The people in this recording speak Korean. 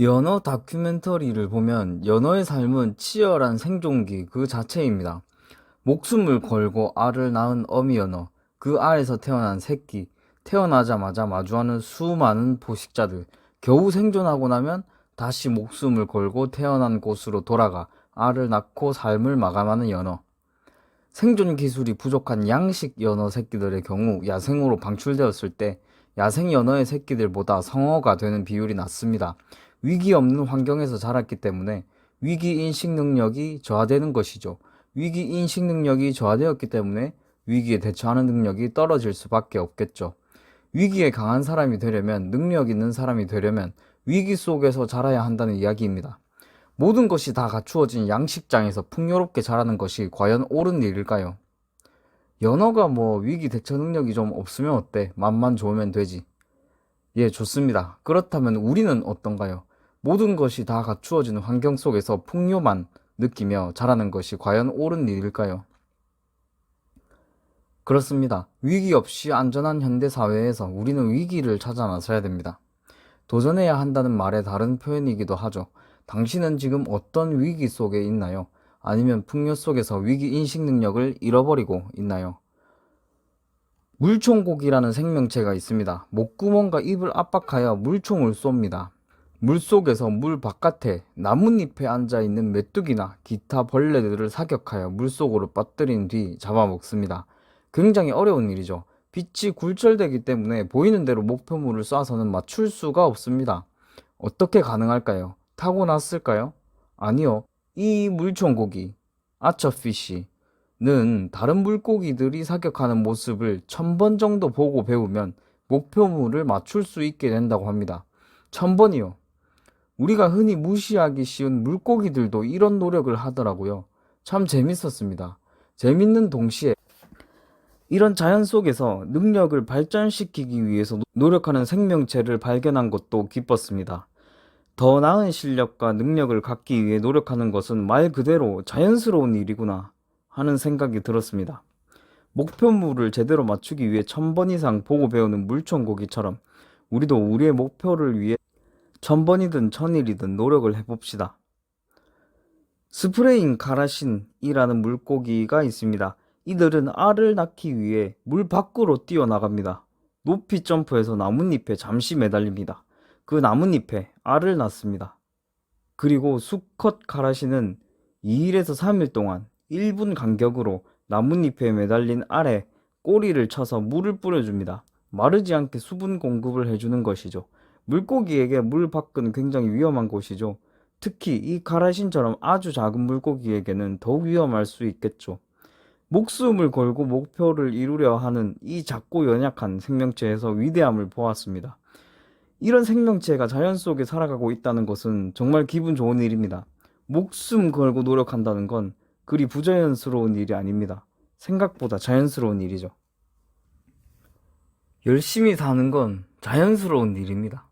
연어 다큐멘터리를 보면 연어의 삶은 치열한 생존기 그 자체입니다. 목숨을 걸고 알을 낳은 어미 연어, 그 알에서 태어난 새끼, 태어나자마자 마주하는 수많은 포식자들, 겨우 생존하고 나면 다시 목숨을 걸고 태어난 곳으로 돌아가 알을 낳고 삶을 마감하는 연어. 생존 기술이 부족한 양식 연어 새끼들의 경우 야생으로 방출되었을 때 야생 연어의 새끼들보다 성어가 되는 비율이 낮습니다. 위기 없는 환경에서 자랐기 때문에 위기 인식 능력이 저하되는 것이죠. 위기 인식 능력이 저하되었기 때문에 위기에 대처하는 능력이 떨어질 수밖에 없겠죠. 위기에 강한 사람이 되려면 능력 있는 사람이 되려면 위기 속에서 자라야 한다는 이야기입니다. 모든 것이 다 갖추어진 양식장에서 풍요롭게 자라는 것이 과연 옳은 일일까요? 연어가 뭐 위기 대처 능력이 좀 없으면 어때? 맛만 좋으면 되지. 예, 좋습니다. 그렇다면 우리는 어떤가요? 모든 것이 다 갖추어진 환경 속에서 풍요만 느끼며 자라는 것이 과연 옳은 일일까요? 그렇습니다. 위기 없이 안전한 현대 사회에서 우리는 위기를 찾아 나서야 됩니다. 도전해야 한다는 말의 다른 표현이기도 하죠. 당신은 지금 어떤 위기 속에 있나요? 아니면 풍요 속에서 위기 인식 능력을 잃어버리고 있나요? 물총고기라는 생명체가 있습니다. 목구멍과 입을 압박하여 물총을 쏩니다. 물 속에서 물 바깥에 나뭇잎에 앉아 있는 메뚜기나 기타 벌레들을 사격하여 물 속으로 빠뜨린 뒤 잡아먹습니다. 굉장히 어려운 일이죠. 빛이 굴절되기 때문에 보이는 대로 목표물을 쏴서는 맞출 수가 없습니다. 어떻게 가능할까요? 타고났을까요? 아니요. 이 물총고기, 아처피쉬는 다른 물고기들이 사격하는 모습을 천 번 정도 보고 배우면 목표물을 맞출 수 있게 된다고 합니다. 천 번이요. 우리가 흔히 무시하기 쉬운 물고기들도 이런 노력을 하더라고요. 참 재밌었습니다. 재밌는 동시에 이런 자연 속에서 능력을 발전시키기 위해서 노력하는 생명체를 발견한 것도 기뻤습니다. 더 나은 실력과 능력을 갖기 위해 노력하는 것은 말 그대로 자연스러운 일이구나 하는 생각이 들었습니다. 목표물을 제대로 맞추기 위해 천 번 이상 보고 배우는 물총고기처럼 우리도 우리의 목표를 위해 천 번이든 천일이든 노력을 해봅시다. 스프레잉 가라신이라는 물고기가 있습니다. 이들은 알을 낳기 위해 물 밖으로 뛰어나갑니다. 높이 점프해서 나뭇잎에 잠시 매달립니다. 그 나뭇잎에 알을 낳습니다. 그리고 수컷 가라시는 2일에서 3일 동안 1분 간격으로 나뭇잎에 매달린 알에 꼬리를 쳐서 물을 뿌려줍니다. 마르지 않게 수분 공급을 해주는 것이죠. 물고기에게 물 밖은 굉장히 위험한 곳이죠. 특히 이 가라신처럼 아주 작은 물고기에게는 더욱 위험할 수 있겠죠. 목숨을 걸고 목표를 이루려 하는 이 작고 연약한 생명체에서 위대함을 보았습니다. 이런 생명체가 자연 속에 살아가고 있다는 것은 정말 기분 좋은 일입니다. 목숨 걸고 노력한다는 건 그리 부자연스러운 일이 아닙니다. 생각보다 자연스러운 일이죠. 열심히 사는 건 자연스러운 일입니다.